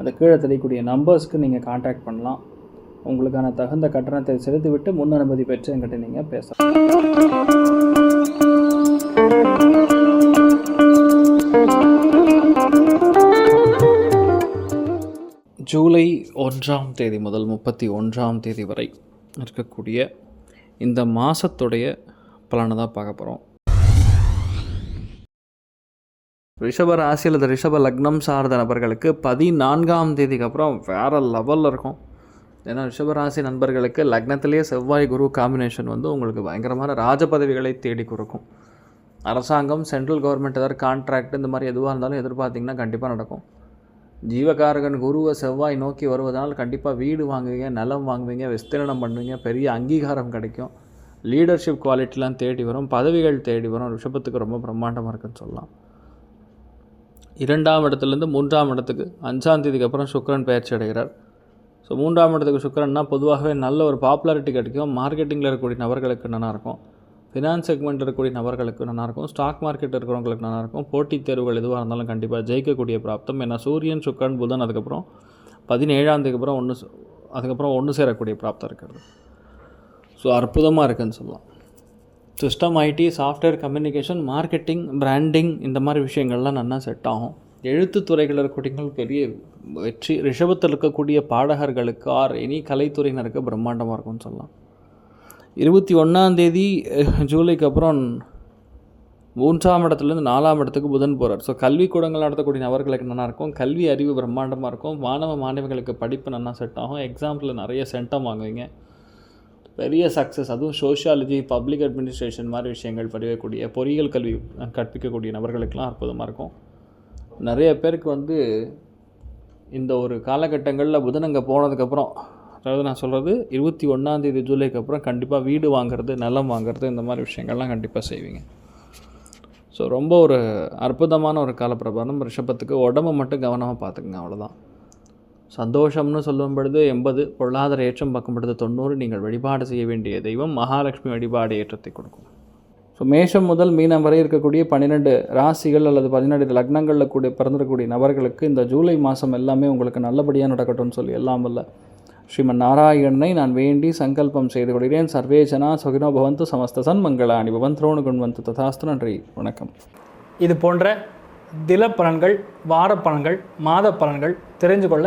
அந்த கீழே தெரியக்கூடிய நம்பர்ஸ்க்கு நீங்கள் காண்டாக்ட் பண்ணலாம். உங்களுக்கான தகுந்த கட்டணத்தை செலுத்திவிட்டு முன் அனுமதி பெற்று என்கிட்ட நீங்கள் பேசலாம். ஜூலை ஒன்றாம் தேதி முதல் முப்பத்தி ஒன்றாம் தேதி வரை இருக்கக்கூடிய இந்த மாதத்துடைய பலனை தான் பார்க்க போகிறோம் ரிஷப ராசி அல்லது ரிஷப லக்னம் சார்ந்த நபர்களுக்கு பதினான்காம் தேதிக்கு அப்புறம் வேறு லெவலில் இருக்கும். ஏன்னா ரிஷபராசி நண்பர்களுக்கு லக்னத்திலேயே செவ்வாய் குரு காம்பினேஷன் வந்து உங்களுக்கு பயங்கரமான ராஜ பதவிகளை தேடி கொடுக்கும். அரசாங்கம் சென்ட்ரல் கவர்மெண்ட் ஏதாவது கான்ட்ராக்ட் இந்த மாதிரி எதுவாக இருந்தாலும் எதிர்பார்த்திங்கன்னா கண்டிப்பாக நடக்கும். ஜீவகாரகன் குருவை செவ்வாய் நோக்கி வருவதனால் கண்டிப்பாக வீடு வாங்குவீங்க நிலம் வாங்குவீங்க விஸ்தீரணம் பண்ணுவீங்க பெரிய அங்கீகாரம் கிடைக்கும். லீடர்ஷிப் குவாலிட்டிலாம் தேடி வரும் பதவிகள் தேடி வரும். ரிஷபத்துக்கு ரொம்ப பிரம்மாண்டமாக இருக்குன்னு சொல்லலாம். இரண்டாம் இடத்துலேருந்து மூன்றாம் இடத்துக்கு அஞ்சாம் தேதிக்கு அப்புறம் சுக்கரன் பயிற்சி அடைகிறார். ஸோ மூன்றாம் இடத்துக்கு சுக்கரன்னா பொதுவாகவே நல்ல ஒரு பாப்புலாரிட்டி கிடைக்கும். மார்க்கெட்டிங்கில் இருக்கக்கூடிய நபர்களுக்கு நல்லாயிருக்கும் ஃபினான்ஸ் செக்மெண்ட் இருக்கக்கூடிய நபர்களுக்கு நல்லாயிருக்கும் ஸ்டாக் மார்க்கெட் இருக்கிறவங்களுக்கு நல்லாயிருக்கும் போட்டித் தேர்வுகள் எதுவாக இருந்தாலும் கண்டிப்பாக ஜெயிக்கக்கூடிய பிராப்தம். ஏன்னா சூரியன் சுக்கரன் புதன் அதுக்கப்புறம் பதினேழாம் தேதிக்கப்புறம் ஒன்று அதுக்கப்புறம் ஒன்று சேரக்கூடிய பிராப்தம் இருக்கிறது. ஸோ அற்புதமாக இருக்குதுன்னு சொல்லலாம். System IT software communication marketing branding இந்த மாதிரி விஷயங்கள்லாம் நல்லா செட் ஆகும். எழுத்துத்துறைகள் இருக்கக்கூடிய பெரிய வெற்றி ரிஷபத்தில் இருக்கக்கூடிய பாடகர்களுக்கு ஆர் எனி கலைத்துறையினருக்கு பிரம்மாண்டமாக இருக்கும்னு சொல்லலாம். இருபத்தி ஒன்றாந்தேதி ஜூலைக்கு அப்புறம் மூன்றாம் இடத்துலேருந்து நாலாம் இடத்துக்கு புதன் போகிறார் ஸோ கல்வி கூடங்கள் நடத்தக்கூடிய நபர்களுக்கு நல்லா இருக்கும். கல்வி அறிவு பிரம்மாண்டமாக இருக்கும். மாணவ மாணவிகளுக்கு படிப்பு நல்லா செட் ஆகும். எக்ஸாம்பிள் நிறைய சென்டம் வாங்குவீங்க. பெரிய சக்ஸஸ் அதுவும் சோஷியாலஜி பப்ளிக் அட்மினிஸ்ட்ரேஷன் மாதிரி விஷயங்கள் படிக்கக்கூடிய பொறியியல் கல்வி கற்பிக்கக்கூடிய நபர்களுக்கெல்லாம் அற்புதமாக இருக்கும். நிறைய பேருக்கு வந்து இந்த ஒரு காலகட்டங்களில் புதன் அங்கே போனதுக்கப்புறம் அதாவது நான் சொல்கிறது இருபத்தி ஒன்றாந்தேதி ஜூலைக்கு அப்புறம் கண்டிப்பாக வீடு வாங்குறது நிலம் வாங்குறது இந்த மாதிரி விஷயங்கள்லாம் கண்டிப்பாக செய்வீங்க. ஸோ ரொம்ப ஒரு அற்புதமான ஒரு காலப்பிரபாதம் ரிஷபத்துக்கு உடம்பு மட்டும் கவனமாக பார்த்துக்குங்க அவ்வளோதான் சந்தோஷம்னு சொல்லும் பொழுது எண்பது பொருளாதார ஏற்றம் பார்க்கும் பொழுது தொண்ணூறு நீங்கள் வழிபாடு செய்ய வேண்டிய தெய்வம் மகாலட்சுமி வழிபாடு ஏற்றத்தை கொடுக்கும். ஸோ மேஷம் முதல் மீனம் வரை இருக்கக்கூடிய பன்னிரெண்டு ராசிகள் அல்லது பதினெண்டு லக்னங்களில் கூட பிறந்திருக்கக்கூடிய நபர்களுக்கு இந்த ஜூலை மாதம் எல்லாமே உங்களுக்கு நல்லபடியாக நடக்கட்டும்னு சொல்லி எல்லாம் வல்ல. ஸ்ரீமன் நாராயணனை நான் வேண்டி சங்கல்பம் செய்து கொள்கிறேன். சர்வேஜனா சுகினோ பவந்து சமஸ்த சன்மங்களாணி பவன் திரோணு குண்வந்து ததாஸ்து. நன்றி வணக்கம். இது போன்ற தில பலன்கள் வார பலன்கள் மாத பலன்கள் தெரிஞ்சு கொள்ள